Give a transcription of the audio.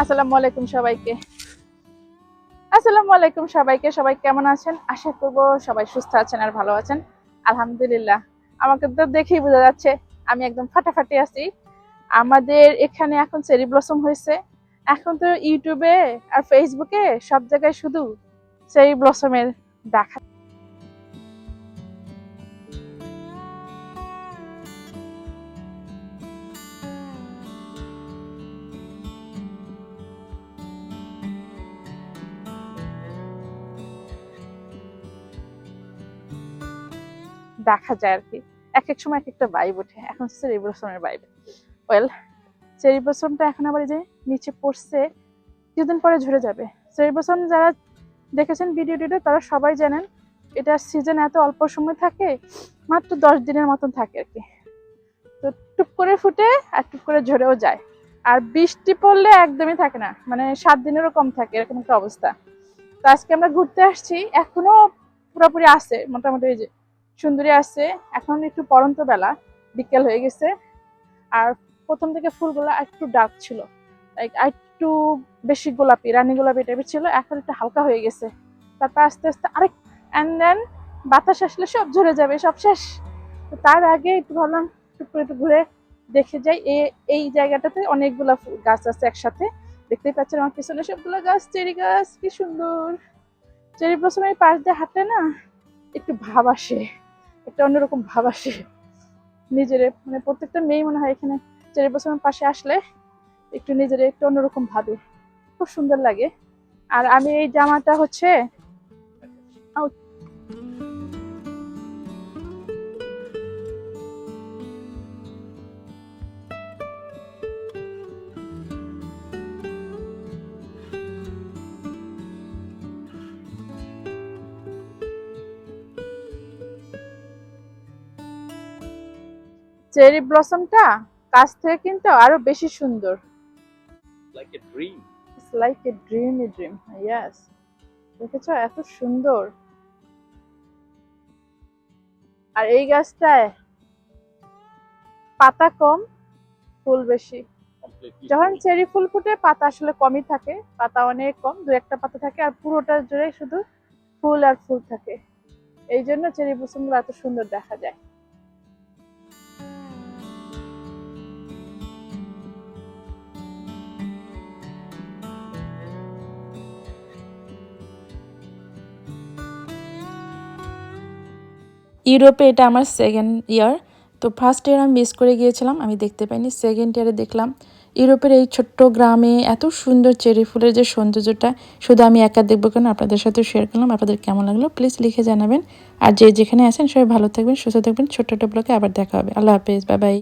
আসসালামু আলাইকুম সবাইকে। আসসালামু আলাইকুম সবাইকে, সবাই কেমন আছেন? আশা করব সবাই সুস্থ আছেন আর ভালো আছেন। আলহামদুলিল্লাহ। আমাকে তো দেখেই বোঝা যাচ্ছে, আমি একদম ফাটাফাটি আছি। আমাদের এখানে এখন চেরি ব্লসম হয়েছে। এখন তো ইউটিউবে আর ফেসবুকে সব জায়গায় শুধু চেরি ব্লসমের দেখা দেখা যায় আর কি। এক এক সময় এক একটা ভাইব ওঠে। এখন চেরি ব্লসমের ভাইব ওয়েল চেরি ব্লসমটা এখন আবার যে নিচে পড়ছে, কিছুদিন পরে ঝরে যাবে। চেরি ব্লসম যারা দেখেছেন ভিডিও টিডিও তারা সবাই জানেন, এটা সিজন এত অল্প সময় থাকে, মাত্র দশ দিনের মতন থাকে আর কি। তো টুপ করে ফুটে আর টুপ করে ঝরেও যায়। আর বৃষ্টি পড়লে একদমই থাকে না। মানে সাত দিনেরও কম থাকে, এরকম একটা অবস্থা। তো আজকে আমরা ঘুরতে আসছি, এখনও পুরোপুরি আছে, মোটামুটি এই যে সুন্দরী আছে। এখন একটু পরন্ত বেলা, বিকেল হয়ে গেছে। আর প্রথম থেকে ফুলগুলো একটু ডার্ক ছিল। লাইক একটু বেশি গোলাপি, রানী গোলাপি টাইপের ছিল। এখন একটু হালকা হয়ে গেছে। তারপর আস্তে আস্তে আরেক অ্যান্ড দেন বাতাস আসলে সব ঝরে যাবে, সব শেষ। তো তার আগে একটু ভাবলাম, একটু করে একটু ঘুরে দেখে যাই। এই এই জায়গাটাতে অনেকগুলা গাছ আছে একসাথে। দেখতেই পাচ্ছেন আমার পিছনে সবগুলো গাছ, চেরি গাছ, কি সুন্দর। চেরি ব্লসমের পাশ দিয়ে হাঁটলে না, একটু ভাব আসে। একটা অন্যরকম ভাব আসে নিজের মানে প্রত্যেকটা মেয়ে মনে হয় এখানে চেরি বসমের পাশে আসলে একটু নিজের একটু অন্যরকম ভাবে। খুব সুন্দর লাগে। আর আমি এই জামাটা হচ্ছে চেরি ব্লসমটা কাছ থেকে কিন্তু আরও বেশি সুন্দর. It's like a dream a dream yes দেখেছ? এত সুন্দর। আর এই গাছটায় পাতা কম ফুল বেশি। যখন চেরি ফুল ফুটে পাতা আসলে কমই থাকে। পাতা অনেক কম দু একটা পাতা থাকে আর পুরোটা জুড়ে শুধু ফুল আর ফুল থাকে। এই জন্য চেরি ব্লসমগুলো এত সুন্দর দেখা যায়। ইউরোপে এটা আমার সেকেন্ড ইয়ার তো ফার্স্ট ইয়ার আমি মিস করে গিয়েছিলাম, আমি দেখতে পাইনি। সেকেন্ড ইয়ারে দেখলাম, ইউরোপের এই ছোট্ট গ্রামে এত সুন্দর চেরি ফুলের যে সৌন্দর্যটা, শুধু আমি একা দেখব কেন? আপনাদের সাথে শেয়ার করলাম। আপনাদের কেমন লাগল? প্লিজ লিখে জানাবেন। আর যে যেখানে আছেন, সবাই ভালো থাকবেন, সুস্থ থাকবেন। ছোট্ট ব্লকে আবার দেখা হবে। আল্লাহ হাফেজ বাই বাই